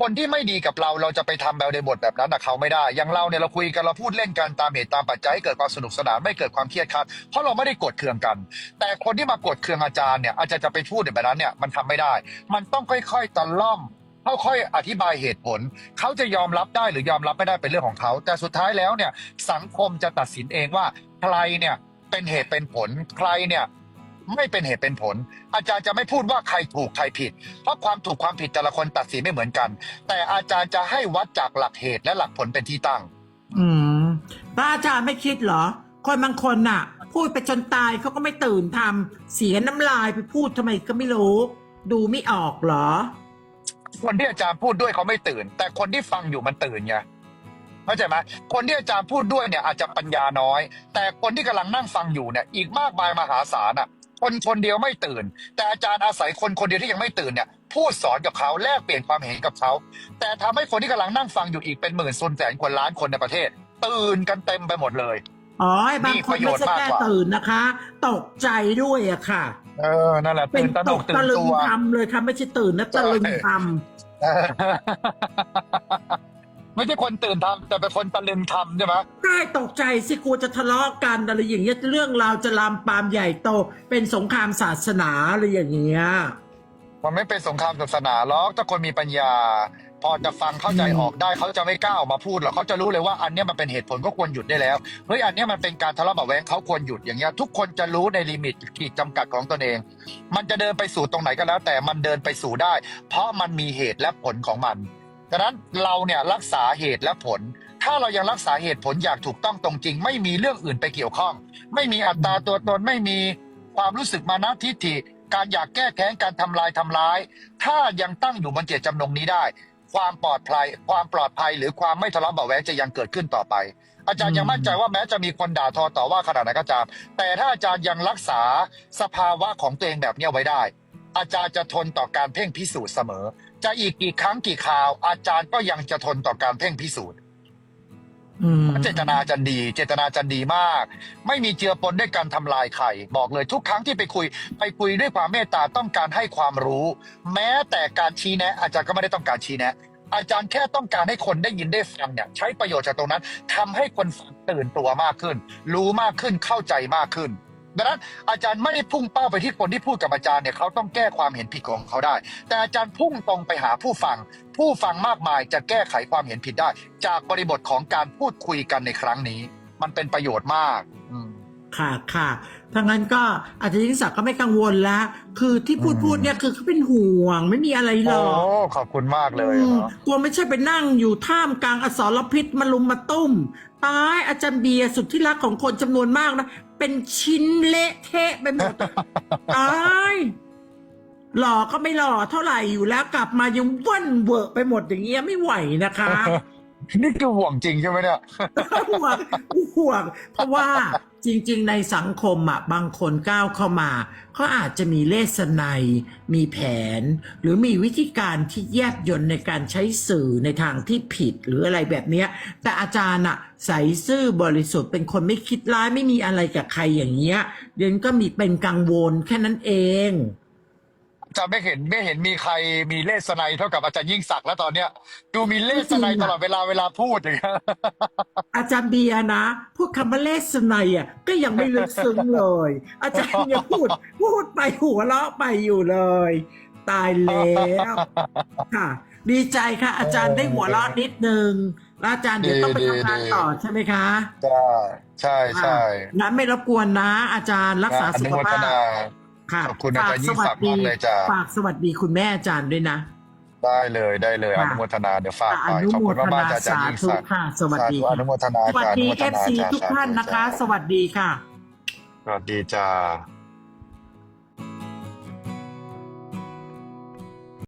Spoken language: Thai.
คนที่ไม่ดีกับเราเราจะไปทำแบบในบทแบบนั้นกับเขาไม่ได้ อย่างเราเนี่ยเราคุยกันเราพูดเล่นกันตามเหตุตามปัจจัยให้เกิดความสนุกสนานไม่เกิดความเครียดครัดเพราะเราไม่ได้กดเคืองกัน แต่คนที่มากดเคืองอาจารย์เนี่ยอาจารย์จะไปพูดแบบนั้นเนี่ยมันทำไม่ได้ มันต้องค่อยๆตะล่อมค่อยๆอธิบายเหตุผล เขาจะยอมรับได้หรือยอมรับไม่ได้เป็นเรื่องของเขา แต่สุดท้ายแล้วเนี่ยสังคมจะตัดสินเองว่าใครเนี่ยเป็นเหตุเป็นผลใครเนี่ย ไม่เป็นเหตุเป็นผล อาจารย์จะไม่พูดว่าใครถูกใครผิด เพราะความถูกความผิดแต่ละคนตัดสินไม่เหมือนกัน แต่อาจารย์จะให้วัดจากหลักเหตุและหลักผลเป็นที่ตั้ง อืมป้าอาจารย์ไม่คิดเหรอ คนบางคนน่ะ พูดไปจนตายเขาก็ไม่ตื่นทำเสียน้ำลายไปพูดทำไมก็ไม่รู้ ดูไม่ออกเหรอ คนที่อาจารย์พูดด้วยเขาไม่ตื่น แต่คนที่ฟังอยู่มันตื่นไงเข้าใจไหมคนที่อาจารย์พูดด้วยเนี่ยอาจจะปัญญาน้อย แต่คนที่กำลังนั่งฟังอยู่เนี่ยอีกมากมายมหาศาลอะ คนคนเดียวไม่ตื่น แต่อาจารย์อาศัยคนคนเดียวที่ยังไม่ตื่นเนี่ยพูดสอนกับเขาแลกเปลี่ยนความเห็นกับเขา แต่ทำให้คนที่กำลังนั่งฟังอยู่อีกเป็นหมื่นส่วนแสนคนล้านคนในประเทศ ตื่นกันเต็มไปหมดเลยอ๋อไอ้บางมีคปนระโยไม่ชน์ใช่มากแค่กว่าตื่นนะคะ ตกใจด้วยอะค่ะ เออนั่นแหละเป็นตื่นตระหตนกกตื่ตะนลึงตัวทำเลยค่ะไม่ใช่ตื่นนะตะลึงทเออ ไม่ใช่คนตื่นทำแต่เป็นคนตะลึงทำใช่ไหมำใช่ตกใจสิกลัวจะทะเลาะกันอะไรอย่างเงี้ยเรื่องราวจะลามปามใหญ่โต เป็นสงครามศาสนาอะไรอย่างเงี้ยมันไม่เป็นสงครามศาสนาหรอกถ้าคนมีปัญญา พอจะฟังเข้าใจอืมออกได้เขาจะไม่กล้าออกมาพูดหรอกเขาจะรู้เลยว่าอันเนี้ยมันเป็นเหตุผลก็ควรหยุดได้แล้วเฮ้ยอันเนี้ยมันเป็นการทะเลาะเบาะแว้งเขาควรหยุดอย่างเงี้ยทุกคนจะรู้ในลิมิตขีดจำกัดของตนเอง มันจะเดินไปสู่ตรงไหนก็แล้ว แต่มันเดินไปสู่ได้ เพราะมันมีเหตุและผลของมัน ดังนั้นเราเนี่ยรักษาเหตุและผล ถ้าเรายังรักษาเหตุผลอย่างถูกต้องตรงจริง ไม่มีเรื่องอื่นไปเกี่ยวข้อง ไม่มีอัตตาตัวตนไม่มีความรู้สึกมานะทิฏฐิ การอยากแก้แค้นการทำลายทำร้าย ถ้ายังตั้งอยู่บนเจตจำนงนี้ได้ ความปลอดภัย ความปลอดภัยหรือความไม่ทะเลาะเบาะแว้งจะยังเกิดขึ้นต่อไป อาจารย์ยังมั่นใจว่าแม้จะมีคนด่าทอต่อว่าขนาดไหนก็ตามแต่ถ้าอาจารย์ยังรักษาสภาวะของตัวเองแบบเนี้ยไว้ได้ อาจารย์จะทนต่อการเพ่งพิสูจน์เสมอ จะอีกกี่ครั้งกี่คราว อาจารย์ก็ยังจะทนต่อการเพ่งพิสูจน์อืมเจตนาอาจันดี เจตนาอาจันดีมาก ไม่มีเจือปนด้วยการทำลายใครบอกเลยทุกครั้งที่ไปคุย ไปคุยด้วยความเมตตาต้องการให้ความรู้ แม้แต่การชี้แนะ อาจารย์ก็ไม่ได้ต้องการชี้แนะ อาจารย์แค่ต้องการให้คนได้ยินได้ฟังเนี่ย ใช้ประโยชน์จากตรงนั้นทำให้คนฟังตื่นตัวมากขึ้น รู้มากขึ้นเข้าใจมากขึ้น ดังนั้นอาจารย์ไม่ได้พุ่งเป้าไปที่คนที่พูดกับอาจารย์เนี่ยเขาต้องแก้ความเห็นผิดของเขาได้ แต่อาจารย์พุ่งตรงไปหาผู้ฟัง ผู้ฟังมากมายจะแก้ไขความเห็นผิดได้ จากบริบทของการพูดคุยกันในครั้งนี้ มันเป็นประโยชน์มากอืมค่ะค่ะถ้างั้นก็อาจจะยิ่งศักดิ์ก็ไม่กังวลละคือที่พูดอืมพูดเนี่ยคือเขาเป็นห่วงไม่มีอะไรหรโอ้อกขอบคุณมากเลยอืมเนาะกลัวไม่ใช่ไปนั่งอยู่ท่ามกลางอสรพิษมาลุมมาตุ้ม ตายอาจารย์เบียร์สุดที่รักของคนจำนวนมากนะ เป็นชิ้นเละเทะไปหมดตายหล่อก็ไม่หล่อเท่าไหร่อยู่แล้วกลับมายังว่นเวอร์ไปหมดอย่างเงี้ยไม่ไหวนะคะ นี่คือห่วงจริงใช่ไหมเนี่ยห่วงห่วงเพราะว่า จริงๆ ในสังคมอะบางคนก้าวเข้ามาเขาอาจจะมีเลสไนมีแผน หรือมีวิธีการที่แยบยนในการใช้สื่อในทางที่ผิดหรืออะไรแบบเนี้ยแต่อาจารย์อะใสซื่อบริสุทธิ์เป็นคนไม่คิดร้ายไม่มีอะไรกับใครอย่างเงี้ยเดนก็มีเป็นกังวลแค่นั้นเอง จะไม่เห็นไม่เห็นมีใครมีเลสไนยเท่ากับอาจารย์ยิ่งศักดิ์แล้วตอนเนี้ย ดูมีเลสไนยตลอดเวลาเวลาพูดอย่างเงี้ยอาจารย์เบียร์นะพูดคำว่าเลสไนยอะก็ยังไม่ลึกซึ้งเลย อาจารย์ยังพูด พูดไปหัวเราะไปอยู่เลย ตายแล้วค่ะ ดีใจค่ะ อาจารย์ได้หัวเราะนิดนึงแล้วอาจารย์เดี๋ยวต้องไปทำงานต่อใช่ไหมคะใช่ใช่ใช่อะงั้นไม่รบกวนนะ อาจารย์รักษาอสุนุขโมทภาพนา ค่ะขอบคุณอาจารย์ยิ่งศักดิ์ฝมากเลยจ้ะฝากสวัสดีคุณแม่อาจารย์ด้วยนะ ได้เลยได้เลยอค่ะนุโมทนาเดี๋ยวฝากอไปนุขอบโมคุณทมากนาๆจ้ะอาจารสาย์ยิ่งธุศักดิ์ค่ะสวัสดีสาธุอค่ะนุโมทนาสวัสจ้ะอดีนุโมทเอฟนาซีจ้ะทุกท่านนะคะสาธุสวัสดีค่ะ สวัสดีจ้า